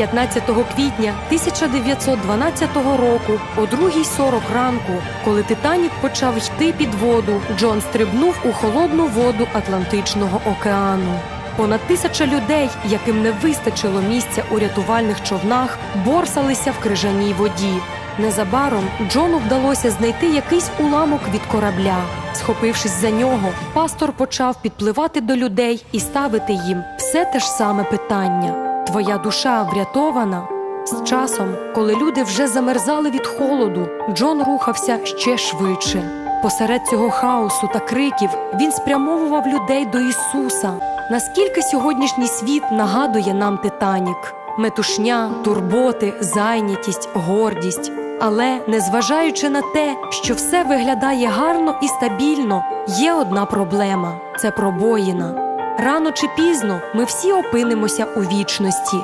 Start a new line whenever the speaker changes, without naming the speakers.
15 квітня 1912 року, о 2.40 ранку, коли Титанік почав йти під воду, Джон стрибнув у холодну воду Атлантичного океану. Понад тисяча людей, яким не вистачило місця у рятувальних човнах, борсалися в крижаній воді. Незабаром Джону вдалося знайти якийсь уламок від корабля. Схопившись за нього, пастор почав підпливати до людей і ставити їм все те ж саме питання: Твоя душа врятована? З часом, коли люди вже замерзали від холоду, Джон рухався ще швидше. Посеред цього хаосу та криків він спрямовував людей до Ісуса. Наскільки сьогоднішній світ нагадує нам Титанік? Метушня, турботи, зайнятість, гордість. Але незважаючи на те, що все виглядає гарно і стабільно, є одна проблема це пробоїна. Рано чи пізно ми всі опинимося у вічності.